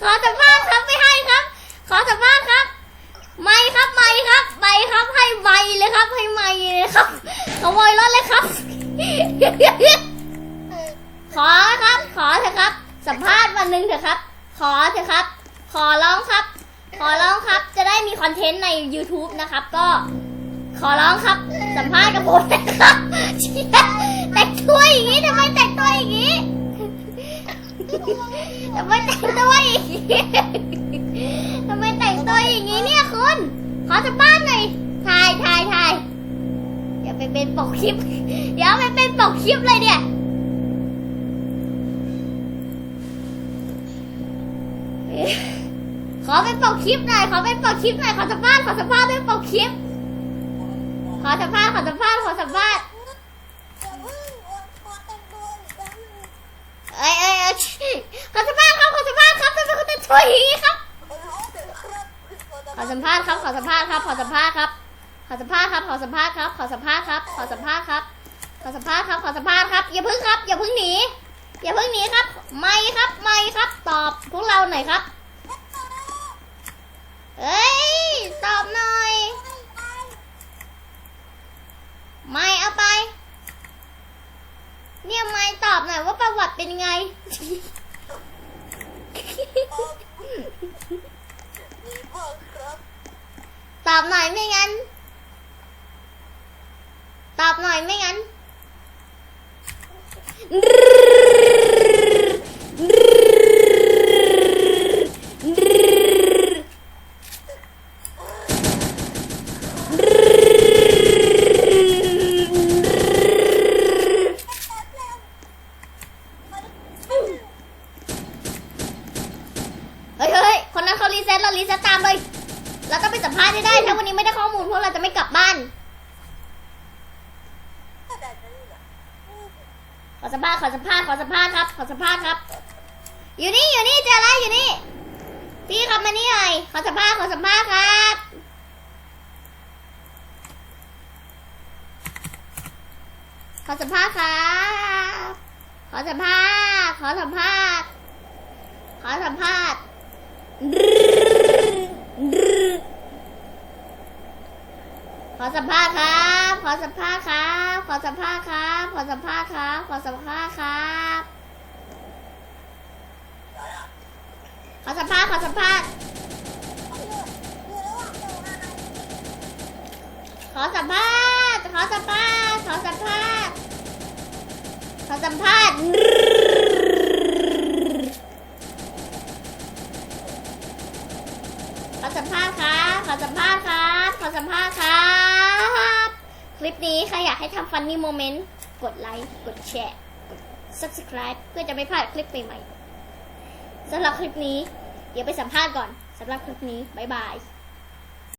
ขอสัมภาษณ์ครับไม่ให้ครับ ขอสัมภาษณ์ครับ ไม่ครับไม่ครับไม่ครับให้ไม่เลยครับให้ไม่เลยครับขโมยรถเลยครับ ขอครับ ขอเถอะครับ สัมภาษณ์วันหนึ่งเถอะครับ ขอเถอะครับ ขอร้องครับ ขอร้องครับ จะได้มีคอนเทนต์ใน YouTube นะครับ ก็ขอร้องครับ สัมภาษณ์กับผมนะครับแต่ตัวอย่างนี้ทำไมแต่ตัวอย่างนี้ ทำไมแต่งตัวอย่างนี้ทำไมแต่งตัวอย่างนี้เนี่ยคุณขอสัมภาษณ์หน่อยถ่ายถ่ายถ่ายอย่าไปเป็นปกคลิปเดี๋ยวไปเป็นปกคลิปเลยเนี่ยขอเป็นปกคลิปหน่อยขอเป็นปกคลิปหน่อยขอสัมภาษณ์ขอสัมภาษณ์เป็นปกคลิป ขอสัมภาษณ์ขอสัมภาษณ์ขอสัมภาษณ์เอ้ยเอ้ยเอ้ยขอสัมภาษณ์ครับ ขอสัมภาษณ์ครับทำไมคุณจะ ช่วยทีครับ ขอสัมภาษณ์ครับ ขอสัมภาษณ์ครับ ขอสัมภาษณ์ครับ ขอสัมภาษณ์ครับ ขอสัมภาษณ์ครับ ขอสัมภาษณ์ครับ ขอสัมภาษณ์ครับ ขอสัมภาษณ์ครับ ขอสัมภาษณ์ครับ อย่าพิ่งครับ อย่าพิ่งหนี อย่าพิ่งหนีครับ ไม่ครับ ไม่ครับ ตอบพวกเราหน่อยครับ เอ้ย ตอบหน่อย ไม่เอาไป เนี่ยไม่ตอบหน่อยว่าประวัติเป็นไง ตอบหน่อยไม่งั้น ตอบหน่อยไม่งั้น เฮ้ยเฮ้ยคนนั้นเขารีเซ็ตเรารีเซ็ตตามเลยเราต้องไปสัมภาษณ์ให้ได้ ถ้าวันนี้ไม่ได้ข้อมูลพวกเราจะไม่กลับบ้านขอสัมภาษณ์ขอสัมภาษณ์ขอสัมภาษณ์ครับ ขอสัมภาษณ์ครับ อยู่นี่อยู่นี่เจอแล้วอยู่นี่ พี่ครับมานี่หน่อยขอสัมภาษณ์ขอสัมภาษณ์ครับขอสัมภาษณ์ครับขอสัมภาษณ์ขอสัมภาษณ์ขอสัมภาษณ์ ขอสัมภาษณ์ครับ ขอสัมภาษณ์ครับ ขอสัมภาษณ์ครับ ขอสัมภาษณ์ครับ ขอสัมภาษณ์ครับขอสัมภาษณ์ขอสัมภาษณ์ขอสัมภาษณ์ขอสัมภาษณ์ขอสัมภาษณ์ขอสัมภาษณ์ ข อสัมภาษณ์ครับ ขอสัมภาษณ์ครับ ขอสัมภาษณ์ครับ คลิปนี้ใครอยากให้ทำฟันนี่โมเมนต์ กดไลค์ กดแชร์ กด subscribe เพื่อจะไม่พลาดคลิปใหม่ๆสำหรับคลิปนี้ เดี๋ยวไปสัมภาษณ์ก่อนสำหรับคลิปนี้ บ๊ายบาย